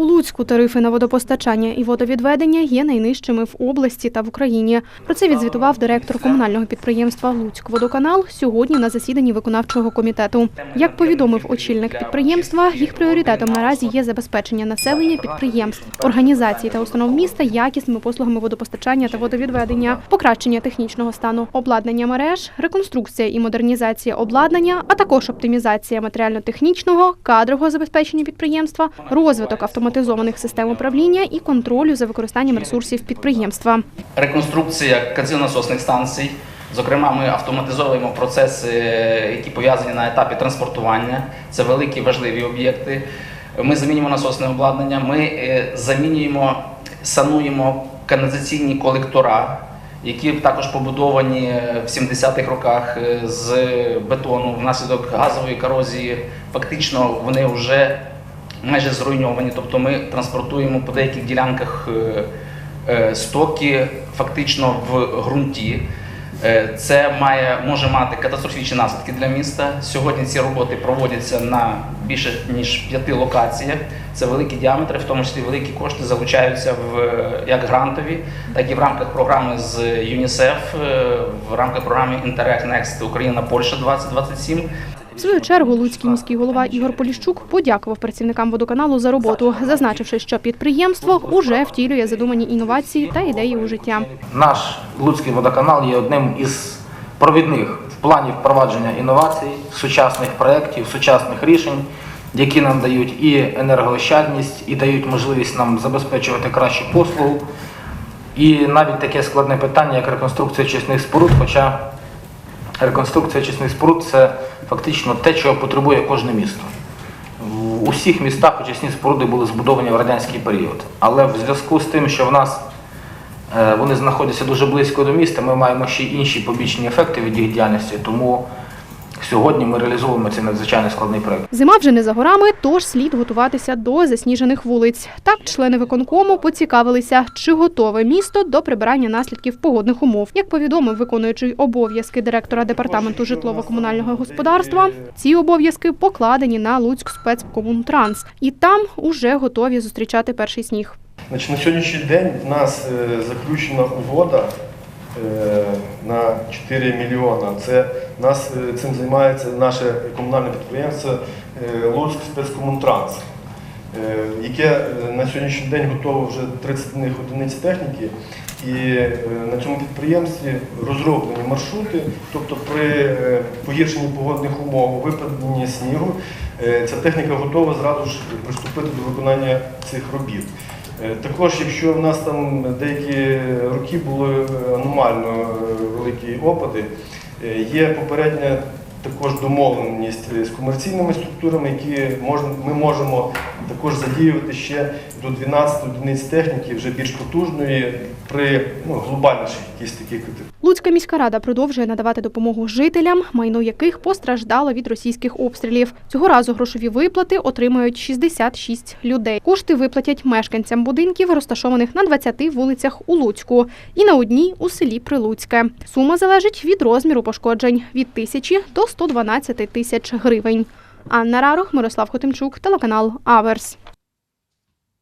У Луцьку тарифи на водопостачання і водовідведення є найнижчими в області та в Україні. Про це відзвітував директор комунального підприємства Луцькводоканал сьогодні на засіданні виконавчого комітету. Як повідомив очільник підприємства, їх пріоритетом наразі є забезпечення населення підприємств, організацій та установ міста якісними послугами водопостачання та водовідведення, покращення технічного стану, обладнання мереж, реконструкція і модернізація обладнання, а також оптимізація матеріально-технічного, кадрового забезпечення підприємства, розвиток автоматизованих систем управління і контролю за використанням ресурсів підприємства. реконструкція канцелонасосних станцій. Зокрема, ми автоматизовуємо процеси, які пов'язані на етапі транспортування. Це великі важливі об'єкти. Ми замінюємо насосне обладнання, ми е, замінюємо, сануємо каналізаційні колектора, які також побудовані в 70-х роках е, з бетону внаслідок газової корозії. Фактично вони вже майже зруйновані. Тобто ми транспортуємо по деяких ділянках е, е, стоки фактично в ґрунті. Е, Це має може мати катастрофічні наслідки для міста. Сьогодні ці роботи проводяться на більше ніж п'яти локаціях. Це великі діаметри, в тому числі великі кошти залучаються в як грантові, так і в рамках програми з ЮНІСЕФ, в рамках програми Interreg Next Україна Польща 2027. В свою чергу Луцький міський голова Ігор Поліщук подякував працівникам водоканалу за роботу, зазначивши, що підприємство уже втілює задумані інновації та ідеї у життя. Наш Луцький водоканал є одним із провідних в плані впровадження інновацій, сучасних проєктів, сучасних рішень, які нам дають і енергоощадність, і дають можливість нам забезпечувати кращу послугу. І навіть таке складне питання, як реконструкція очисних споруд, хоча реконструкція очисних споруд це фактично те, чого потребує кожне місто. В усіх містах очисні споруди були збудовані в радянський період. Але в зв'язку з тим, що в нас е, вони знаходяться дуже близько до міста, ми маємо ще й інші побічні ефекти від їх діяльності, тому сьогодні ми реалізовуємо цей надзвичайно складний проект. Зима вже не за горами, тож слід готуватися до засніжених вулиць. Так, члени виконкому поцікавилися, чи готове місто до прибирання наслідків погодних умов. Як повідомив виконуючий обов'язки директора департаменту житлово-комунального господарства, ці обов'язки покладені на Луцьк спецкомунтранс, і там уже готові зустрічати перший сніг. Значить, на сьогоднішній день в нас е, заключена угода е, на 4 мільйона. Це нас е, цим займається наше комунальне підприємство е, Луцьк спецкомунтранс, е, яке на сьогоднішній день готово вже 30 одиниць техніки. І на цьому підприємстві розроблені маршрути, тобто при погіршенні погодних умов, випаденні снігу, ця техніка готова зразу ж приступити до виконання цих робіт. Також, якщо в нас там деякі роки були аномально е, великі опади, е, є попередня також домовленість з комерційними структурами, які ми можемо також задіювати ще до 12 одиниць техніки, вже більш потужної, при ну, глобальніших якісь таких. Луцька міська рада продовжує надавати допомогу жителям, майно яких постраждало від російських обстрілів. Цього разу грошові виплати отримують 66 людей. Кошти виплатять мешканцям будинків, розташованих на 20 вулицях у Луцьку і на одній у селі Прилуцьке. Сума залежить від розміру пошкоджень від тисячі до 112 тисяч гривень. Анна Рарух, Мирослав Хотимчук, телеканал Аверс.